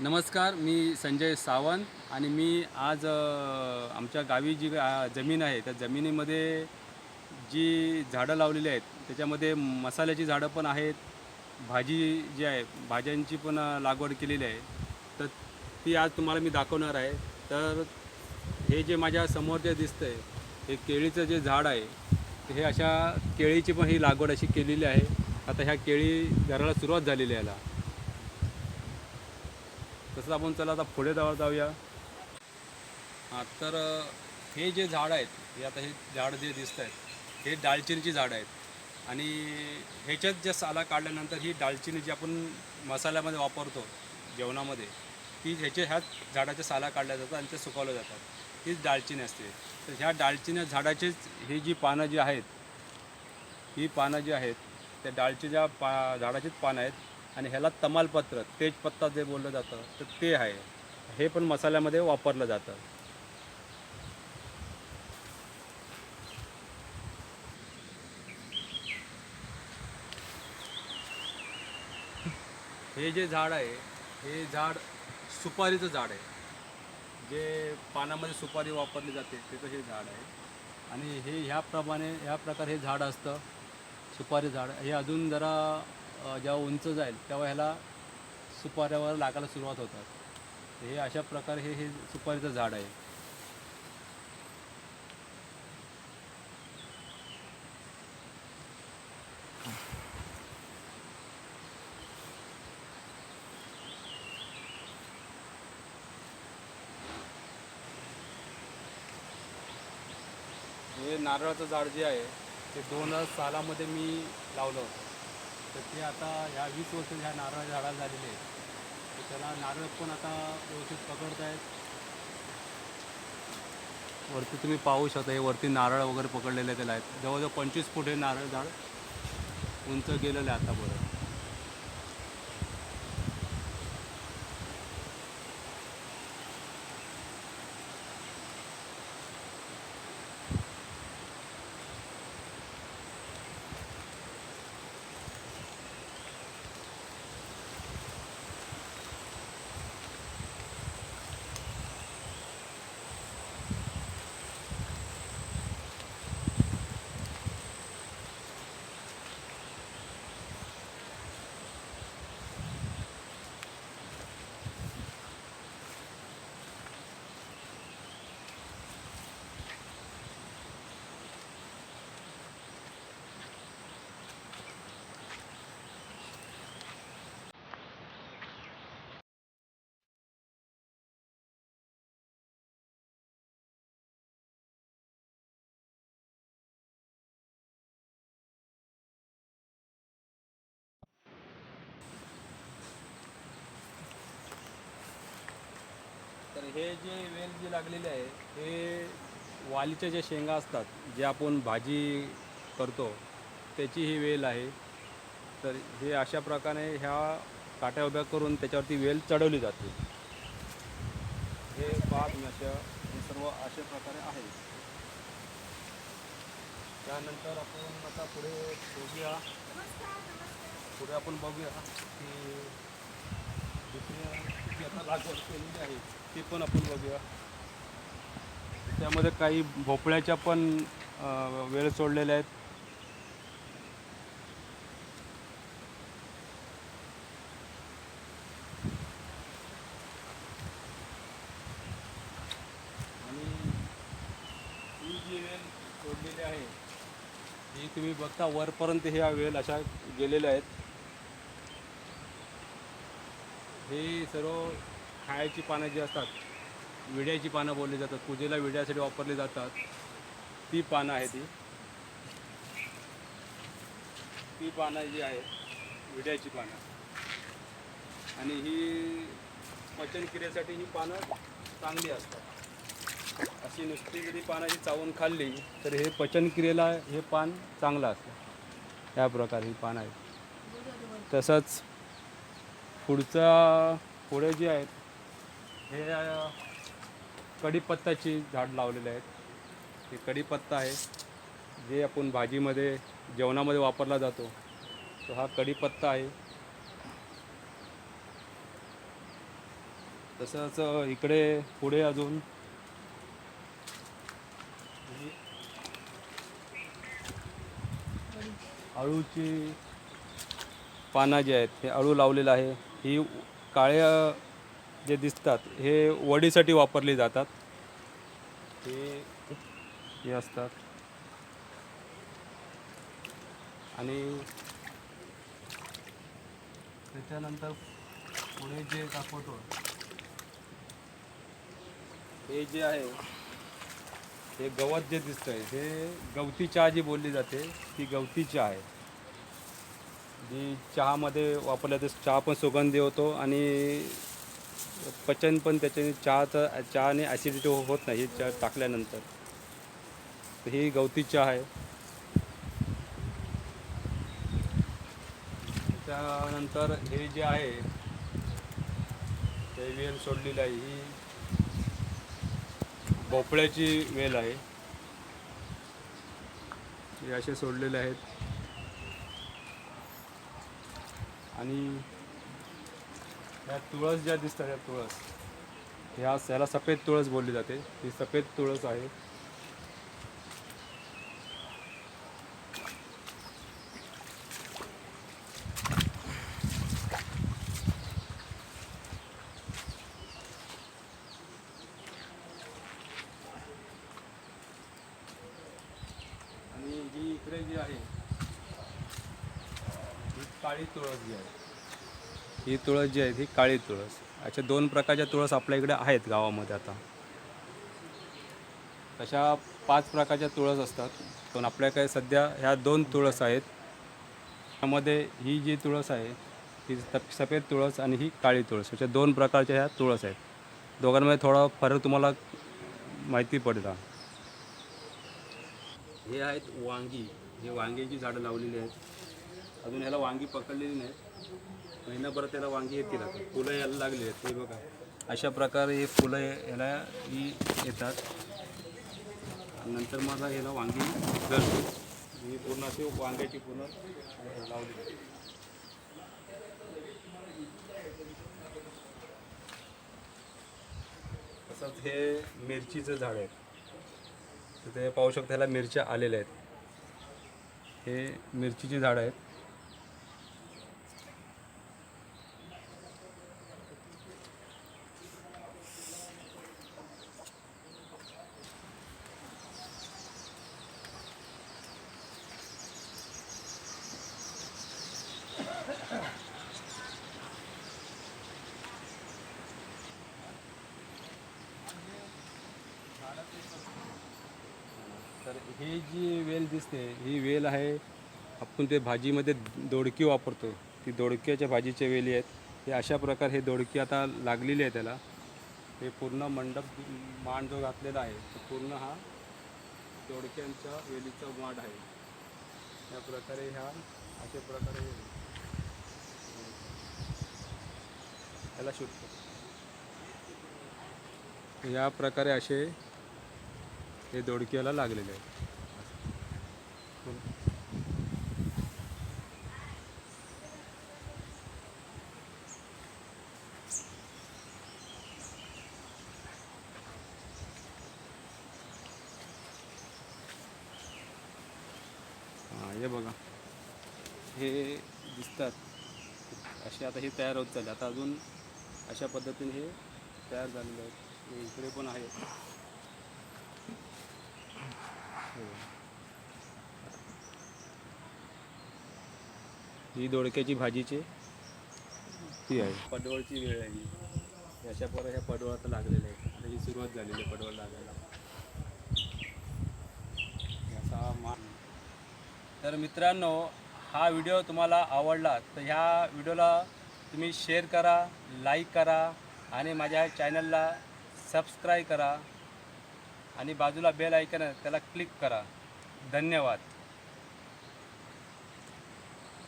नमस्कार मी संजय सावंत आणि मी आज आमच्या गावी जी जमीन आहे त्या जमिनीमध्ये जी झाडं लावलेली आहेत त्याच्यामध्ये मसाल्याची झाडं पण आहेत भाजी जी आहे भाज्यांची पण लागवड केलेली आहे. तर ती आज तुम्हाला मी दाखवणार आहे. तर हे जे माझ्यासमोर जे दिसतं आहे हे केळीचं जे झाड आहे हे अशा केळीची पण ही लागवड अशी केलेली आहे. आता ह्या केळी घराला सुरुवात झालेली आहे याला. तसं आपण चला आता पुढे जाऊ जाऊया. हां तर हे जे झाड आहेत हे आता हे झाड जे दिसत आहेत हे दालचिनीची झाडं आहेत. आणि ह्याच्यात ज्या साला काढल्यानंतर ही दालचिनी जी आपण मसाल्यामध्ये वापरतो जेवणामध्ये ती ह्याच्या ह्याच झाडाच्या साला काढल्या जातात आणि ते सुकवल्या जातात. हीच दालचिनी असते. तर ह्या दालचिनी झाडाचीच ही जी पानं जी आहेत ही पानं जी आहेत त्या डाळचीच्या पा झाडाचीच पानं आहेत. आणि ह्याला तमालपत्र तेजपत्ता जे बोललं जातं तर ते आहे. हे पण मसाल्यामध्ये वापरलं जातं. हे जे झाड आहे हे झाड सुपारीचं झाड आहे. जे पानामध्ये सुपारी वापरली जाते त्याचं हे झाड आहे. आणि हे ह्याप्रमाणे ह्या प्रकारे हे झाड असतं. सुपारी झाड. हे अजून जरा जेव्हा उंच जाईल तेव्हा ह्याला सुपाऱ्यावर लागायला सुरुवात होतात. हे अशा प्रकारे हे हे सुपारीचं झाड आहे. हे नारळाचं झाड जे आहे ते दोन हजार सालामध्ये मी लावलं होतं. तर ते आता ह्या वीस वर्ष ह्या नारळ झाडाला झालेले आहेत. तर त्याला नारळ पण आता व्यवस्थित पकडत आहेत वरती तुम्ही पाहू शकता हे वरती नारळ वगैरे पकडलेले त्याला आहेत. जवळजवळ पंचवीस फूट हे नारळ झाड उंच गेलेलं आहे आतापर्यंत तर हे जे वेल जी लागलेली आहे हे वालीच्या ज्या शेंगा असतात जे आपण भाजी करतो त्याची ही वेल आहे. तर हे अशा प्रकारे ह्या काट्या उभ्या करून त्याच्यावरती वेल चढवली जाते. हे बाग तुम्ही अशा हे सर्व अशा प्रकारे आहे. त्यानंतर आपण आता पुढे बघूया. पुढे आपण बघूया की दुसऱ्या आता लागवड केलेली आहे ते पण आपण बघूया. त्यामध्ये काही भोपळ्याच्या पण वेळ सोडलेल्या आहेत. आणि ही जी वेल सोडलेली आहे ही तुम्ही बघता वरपर्यंत ह्या वेल अशा गेलेल्या आहेत. हे सर्व खायची पानं जी असतात विड्याची पानं बोलली जातात पूजेला विड्यासाठी वापरली जातात ती पानं आहे ती ती पानं जी आहेत विड्याची पानं. आणि ही पचनक्रियेसाठी ही पानं चांगली असतात. अशी नुसती जरी पानाची चावून खाल्ली तर हे पचनक्रियेला हे पान चांगलं असतं. या प्रकारे ही पानं आहेत. तसंच पुढचा पुढे जे आहेत हे कढीपत्ताची झाड लावलेले आहेत. हे कढीपत्ता आहे. जे आपण भाजीमध्ये जेवणामध्ये वापरला जातो तो हा कढीपत्ता आहे. तसंच इकडे पुढे अजून अळूची पानं जी आहेत हे अळू लावलेलं आहे. ही काळ्या जे दिसतात हे वडीसाठी वापरली जातात. हे हे असतात. आणि त्याच्यानंतर पुढे जे दाखवतो हे जे आहे हे गवत जे दिसतंय हे गवती चहा जी बोलली जाते ती गवती चहा आहे. जी चहामध्ये वापरल्या तर चहा पण सुगंधी होतो आणि पचन पण त्याच्याने चहाचं चहाने ॲसिडिटी हो-, होत नाही चहा टाकल्यानंतर. ही गवती चहा आहे. त्यानंतर हे जे आहे ते वेल सोडलेली आहे ही भोपळ्याची वेल आहे. हे असे सोडलेले आहेत. आणि ह्या तुळस ज्या दिसतात या तुळस. ह्या याला सफेद तुळस बोलली जाते. ही सफेद तुळस आहे. आणि जी इकडे जी आहे ही काळी तुळस जी आहे. ही तुळस जी आहे ही काळी तुळस. अशा दोन प्रकारच्या तुळस आपल्या इकडे आहेत गावामध्ये आता. तशा पाच प्रकारच्या तुळस असतात. पण आपल्याकडे सध्या ह्या दोन तुळस आहेत. त्यामध्ये ही जी तुळस आहे ही सफेद तुळस आणि ही काळी तुळस. अशा दोन प्रकारच्या ह्या तुळस आहेत. दोघांमध्ये थोडा फरक तुम्हाला माहिती पडेल. हे आहेत वांगी. हे वांग्याची झाडं लावलेली आहेत. अजून ह्याला वांगी पकडलेली नाहीत. महिनाभर त्याला वांगी येतील आता फुलं यायला लागली आहेत ते बघा. अशा प्रकारे हे फुलं याला ही येतात. आणि नंतर माझा ह्याला वांगी धरतो मी पूर्ण असे वांग्याची पूर्ण लावली. तसंच हे मिरचीचं झाड आहे. तर ते पाहू शकता ह्याला मिरच्या आलेल्या आहेत. हे मिरचीची झाडं आहेत तर ही जी वेल दिसते ही वेल आहे. आपण ते भाजीमध्ये दोडकी वापरतो. ती दोडक्याच्या भाजीच्या वेली आहेत. हे अशा प्रकारे हे दोडकी आता लागलेली आहे त्याला. हे पूर्ण मंडप मांड जो घातलेला आहे तो पूर्ण हा दोडक्यांच्या वेलीचा मांड आहे. या प्रकारे ह्या अशा प्रकारे ह्याला शूट या प्रकारे असे हे दोडक्याला लागलेले आहे हां हे बघा हे दिसतात. असे आता हे तयार होत चालले. आता अजून अशा पद्धतीने हे तयार झालेले आहेत. इकडे पण आहे. ही दोडक्याची भाजीची ती आहे. पडवळची वेळ आहे अशा पर ह्या पडवळ आता लागलेल्या आहेत. आता ही सुरुवात झालेली आहे पडवळ लागायला. तर मित्रांनो हा व्हिडिओ तुम्हाला आवडला तर ह्या व्हिडिओला तुम्ही शेअर करा लाईक करा आणि माझ्या चॅनलला सबस्क्राईब करा आणि बाजूला बेल ऐकन त्याला क्लिक करा. धन्यवाद.